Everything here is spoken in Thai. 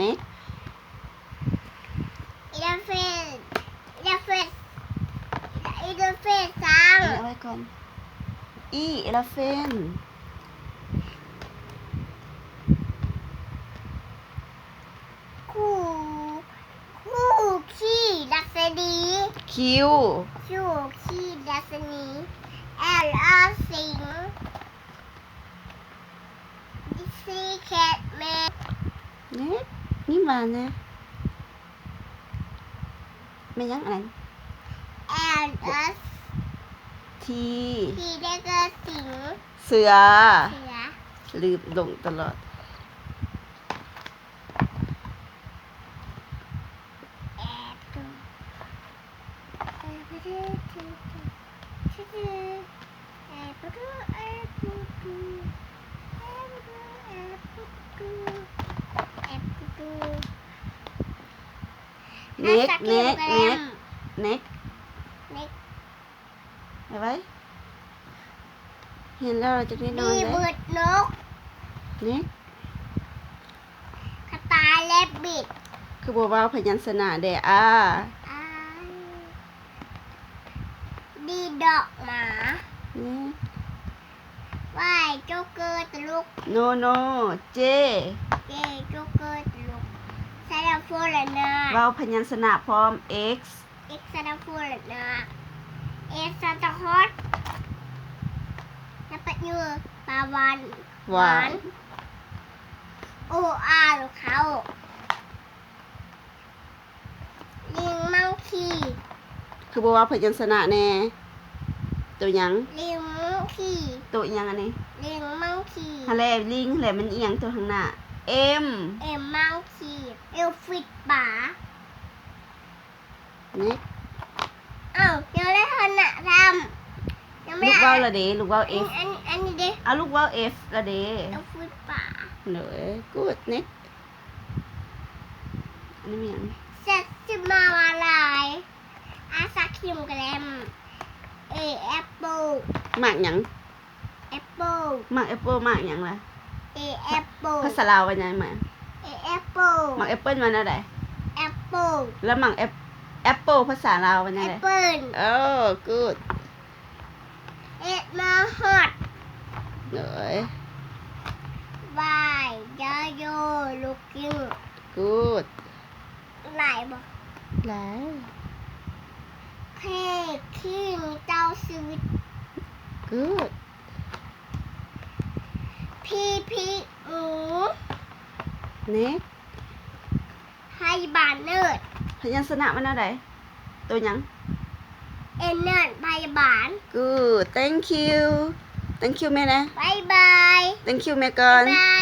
next elephant elephant elephant ซ้ำเอาไว้ก่อน e elephant คู่คู่ขี้ดัศนี Q คู่ขี้ดัศนี L R สิง C cat man เนี่ย นี่มาเนี่ยไม่ยังอะไรแอลอา T ทีได้ก็สิงเสือ เสือลืมลงตลอด แอบดูแอบดูแอบดูแอบดูแอบดูแอบดูแอบดูแอบดู เน็กน่าจะเน็กแกเน็ล้กมเน็กเน็กเอาไว้เห็นแล้วเราจะได้นอนมีเลยบืดนกเน็กกระต่ายและบิดคือบอกว่าพยัญชนะเดอาอ้ายดีดอกหมาเน็กว่ายโจ๊กเกอร์ตลุกโนโนเจเจโจ๊กเกอร์ตลุก ซาดาฟูลเนอร์เราพยัญชนะพร้อม x เอ็กซาดาฟูลเนอร์เอซาตาฮอตแล้วปะยูปลาวันหวานโออาหรือเขาลิงมังคีคือบอกว่าพยัญชนะแน่ ตัวหยังลิงมังคีตัวหยังอันนี้ลิงมังคีฮะแลลิงแหละมันเอียงตัวข้างหน้า M เอ็มมังคี เอลฟิตป๋าเน็กอ้าวยังไม่ได้ทันอะทำยังไม่ลูกได้ว่าวละเดลูกว่าวอัน F อันอันนี้ดิเอาลูกว่าว F ละเดเอลฟิตป๋าเหนยกูดเน็กอันนี้มีหยังเสร็จจะมาว่าลายอาซาคิมแกรมเอแอปเปิลหมากหยังแอปเปิลหมากแอปเปิลหมากหยังล่ะเอแอปเปิลภาษาลาวว่าหยังหมากเอ แอปเปิลหมากแอปเปิลมันอะไรแอปเปิลแล้วหมากแอปแอปเปิลภาษาลาวว่าหแอยังปไงเปิลโอ้กูดเอ็ดมาฮอตเหนยบายยาโยลูกกิ้งกูดไหลบอก แล้วเพ่ขี้งเจ้าชีวิตกูด พี่พี่หมู เน็กให้บานเนิร์ดพยัญชนะมันอะไรตัวหยัง เอ็นเนิร์ดพยาบาล good thank you thank you แม่นะ บายบาย thank you แม่ก่อน บายตั้ง